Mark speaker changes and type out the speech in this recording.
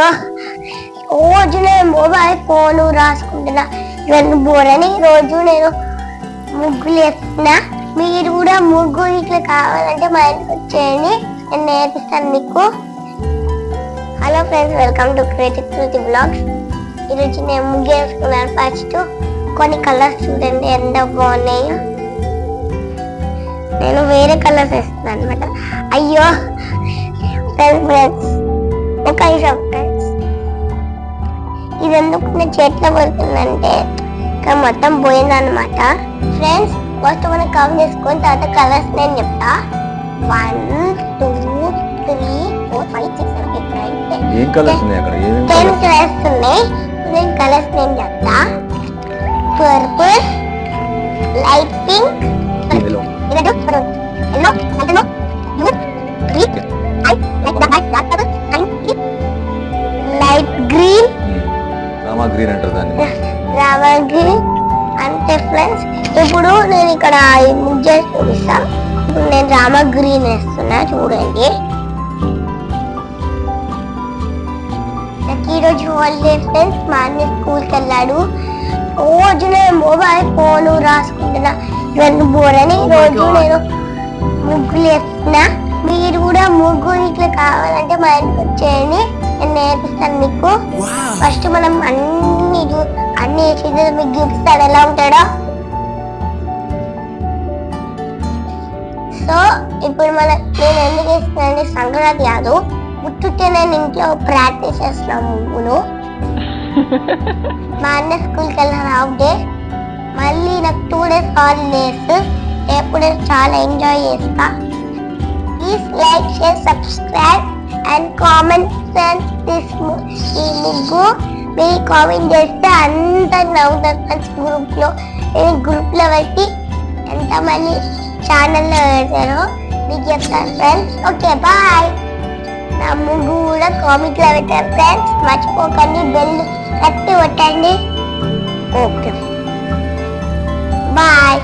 Speaker 1: అయ్యో రోజు నేను మొబైల్ ఫోన్ రాసుకుంటున్నా. ఇవన్నీ బోరని రోజు నేను ముగ్గులు వేస్తున్నా. మీరు కూడా ముగ్గులు ఇట్లా కావాలంటే మా ఇంటికి వచ్చేయండి. నేను నేర్పిస్తాను మీకు. Hello friends welcome to creative Kriti blogs. ఈరోజు నేను ముగ్గు వేసుకున్నాను. ఫస్ట్ కొన్ని కలర్స్ చూడండి ఎంత బాగున్నాయో. నేను వేరే కలర్స్ వేస్తున్నాను అనమాట అయ్యో ఫ్రెండ్స్ ఫ్రెండ్స్ ఒక నిమిషం ఇది ఎందుకు నా చేతిలో పడుతుందంటే? ఇక్కడ మొత్తం పోయిందనమాట ఫ్రెండ్స్ ఫస్ట్ మనం కవర్ చేసుకొని తర్వాత కలర్స్ నేను చెప్తా. One two three four five six seven eight nine ten
Speaker 2: colours ఉన్నాయి
Speaker 1: నేను కలర్స్ నేను చెప్తా. పర్పుల్ లైట్ పింక్ గ్రీన్
Speaker 2: అంటారు దాన్ని
Speaker 1: గ్రీన్ అంతే ఫ్రెండ్స్ ఇప్పుడు నేను ఇక్కడ ఈ ముగ్గు చేసి చూపిస్తా. ఇప్పుడు నేను రామా గ్రీన్ వేస్తున్నా చూడండి. నాకు ఈరోజు హాలిడే ఫ్రెండ్స్ మా అన్న స్కూల్కి వెళ్ళాడు. రోజు నేను మొబైల్ ఫోన్ రాసుకుంటున్నా. ఇవన్నీ బోరని రోజు నేను ముగ్గులు వేస్తున్నా. మీరు కూడా ముగ్గు ఇట్లా కావాలంటే మా ఇంటికి వచ్చేయండి. నేర్పిస్తాను మీకు. ఫస్ట్ మనం అన్ని అన్ని వేసి మీకు చూపిస్తాడు. ఎలా ఉంటాడో. సో ఇప్పుడు మన నేను ఎందుకు వేస్తున్నాను సంక్రాంతి కాదు. పుట్టుతే నేను ఇంట్లో ప్రాక్టీస్ చేస్తున్నాను ముగ్గులు. మా అన్న స్కూల్కి వెళ్ళిన హాఫ్ డే మళ్ళీ నాకు టూ డేస్ హాలిడేస్ ఎప్పుడు చాలా ఎంజాయ్ చేస్తా. Please like share subscribe and friends this ఈ ముగ్గు మీరు కామెంట్ చేస్తే అంత నవ్వుతారు. ఫ్రెండ్స్ గ్రూప్లో నేను గ్రూప్లో పెట్టి ఎంతమంది ఛానల్లో పెడతారో మీకు చెప్తాను ఫ్రెండ్స్ ఓకే బాయ్ నా ముగ్గు కూడా కామెంట్లో పెట్టారు ఫ్రెండ్స్ మర్చిపోకండి బెల్ కట్టి కొట్టండి. Okay bye